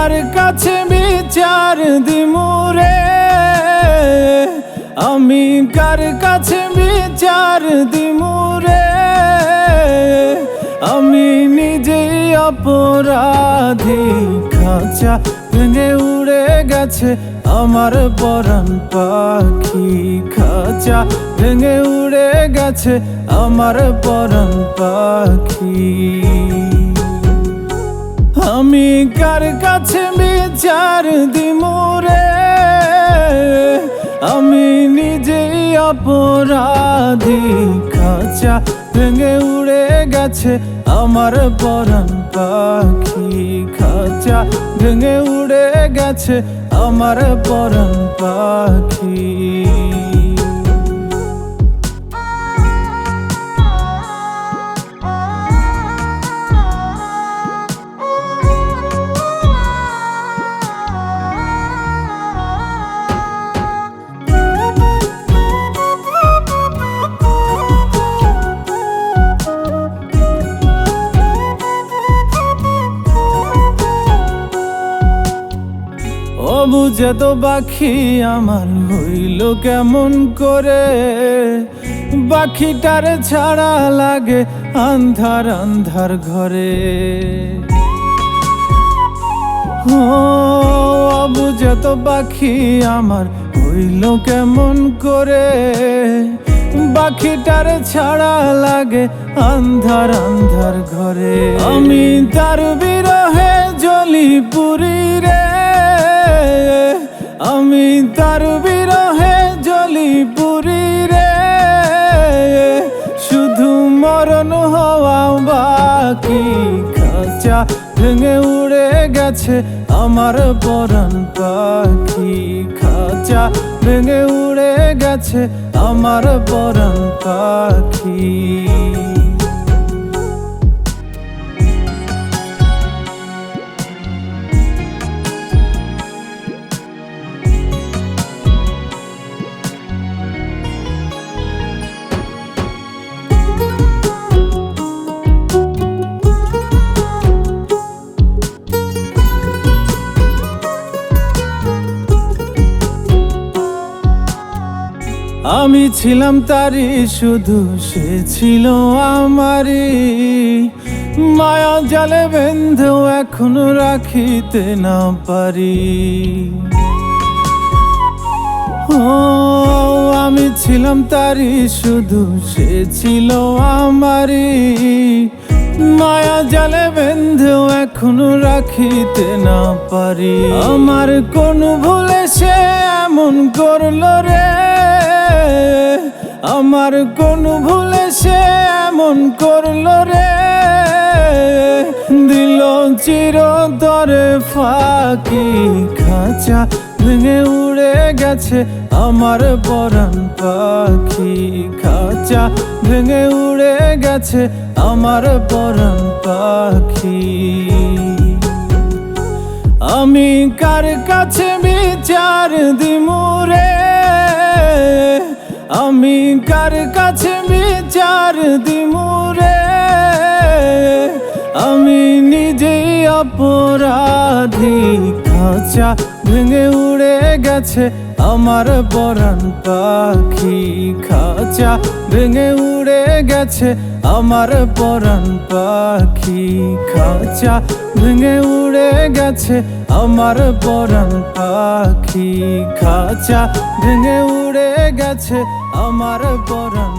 কার কাছে বিচার দিমুরে আমি কার কাছে বিচার দিমুরে আমি নিজেই অপরাধী। খাঁচা ভেঙে উড়ে গেছে আমার পরাণ পাখি। খাঁচা ভেঙে উড়ে গেছে আমার পরাণ পাখি। আমি কার কাছে বিচার দিমুরে আমি নিজেই অপরাধী, খাঁচা ভেঙে উড়ে গেছে আমার পরাণ পাখি। খাঁচা ভেঙে উড়ে গেছে আমার পরাণ পাখি। বুঝে তো বাকি আমার হইল কেমন করে? বাকিটার ছাড়া লাগে আন্ধার আন্ধার ঘরে। বুঝে তো বাকি আমার হইল কেমন করে? বাকিটার ছাড়া লাগে আন্ধার আন্ধার ঘরে। আমি তার বিরহে জ্বলি পুরী রে মরণ হওয়া বাকি খাঁচা ভেঙে উড়ে গেছে আমার পরাণ পাখি। খাঁচা ভেঙে উড়ে গেছে আমার পরাণ পাখি। আমি ছিলাম তারই, শুধু সে ছিল আমারই। মায়া জালে বেঁধেও এখনও রাখিতে না পারি। ও, আমি ছিলাম তারই, শুধু সে ছিল আমারই। মায়া জালে বেঁধেও এখনও রাখিতে না পারি। আমার কোন ভুলে সে এমন করল রে? আমার কোন ভুলে সে এমন করল রে? দিল চিরতরে ফাঁকি, খাঁচা ভেঙে উড়ে গেছে আমার পরাণ পাখি। খাঁচা ভেঙে উড়ে গেছে আমার পরাণ পাখি। আমি কার কাছে বিচার দিমুরে আমি কার কাছে বিচার দিমুরে আমি নিজেই অপরাধী খাঁচা ভেঙে উড়ে গেছে আমার পরাণ পাখি। খাঁচা ভেঙে উড়ে গেছে আমার পরাণ পাখি খাঁচা ভেঙে উড়ে গেছে। আমার পরাণ পাখি খাঁচা ভেঙে উড়ে গেছে। আমার পরাণ